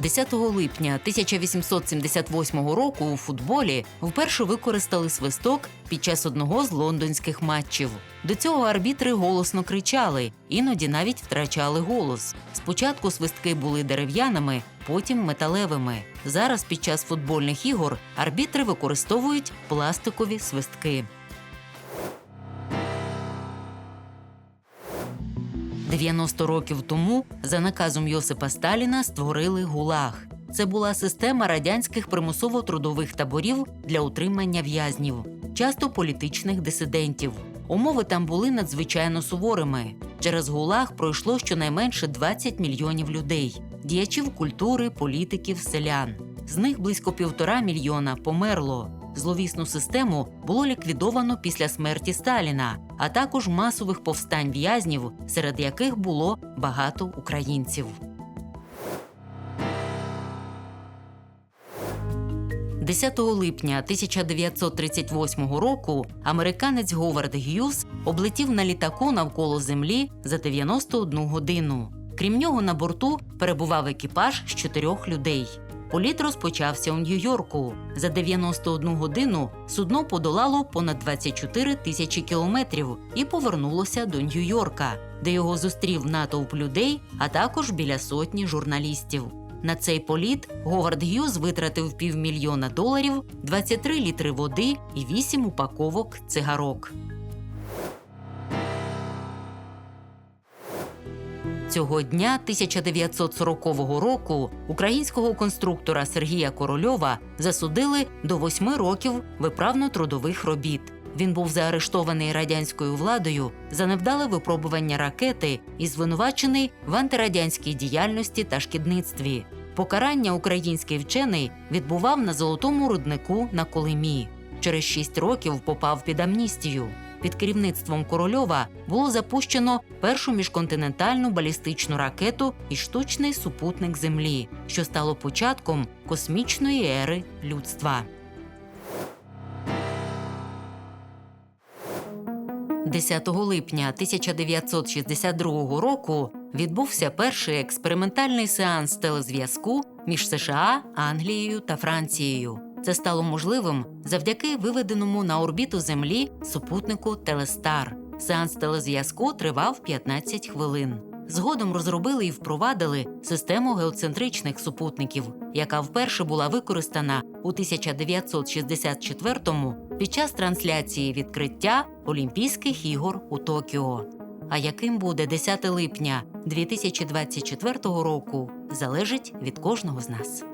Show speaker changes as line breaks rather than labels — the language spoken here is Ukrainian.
10 липня 1878 року у футболі вперше використали свисток під час одного з лондонських матчів. До цього арбітри голосно кричали, іноді навіть втрачали голос. Спочатку свистки були дерев'яними, потім металевими. Зараз під час футбольних ігор арбітри використовують пластикові свистки. 90 років тому за наказом Йосипа Сталіна створили ГУЛАГ. Це була система радянських примусово-трудових таборів для утримання в'язнів, часто політичних дисидентів. Умови там були надзвичайно суворими. Через ГУЛАГ пройшло щонайменше 20 мільйонів людей, діячів культури, політиків, селян. З них близько півтора мільйона померло. Зловісну систему було ліквідовано після смерті Сталіна, а також масових повстань в'язнів, серед яких було багато українців. «10 липня 1938 року американець Говард Г'юз облетів на літаку навколо землі за 91 годину. Крім нього, на борту перебував екіпаж з чотирьох людей. Політ розпочався у Нью-Йорку. За 91 годину судно подолало понад 24 тисячі кілометрів і повернулося до Нью-Йорка, де його зустрів натовп людей, а також біля сотні журналістів. На цей політ Говард Г'юз витратив півмільйона доларів, 23 літри води і 8 упаковок цигарок. Цього дня 1940 року українського конструктора Сергія Корольова засудили до восьми років виправно-трудових робіт. Він був заарештований радянською владою за невдале випробування ракети і звинувачений в антирадянській діяльності та шкідництві. Покарання український вчений відбував на золотому руднику на Колимі. Через шість років попав під амністію. Під керівництвом Корольова було запущено першу міжконтинентальну балістичну ракету і штучний супутник Землі, що стало початком космічної ери людства. 10 липня 1962 року відбувся перший експериментальний сеанс телезв'язку між США, Англією та Францією. Це стало можливим завдяки виведеному на орбіту Землі супутнику Телестар. Сеанс телезв'язку тривав 15 хвилин. Згодом розробили і впровадили систему геоцентричних супутників, яка вперше була використана у 1964-му під час трансляції відкриття Олімпійських ігор у Токіо. А яким буде 10 липня 2024 року, залежить від кожного з нас.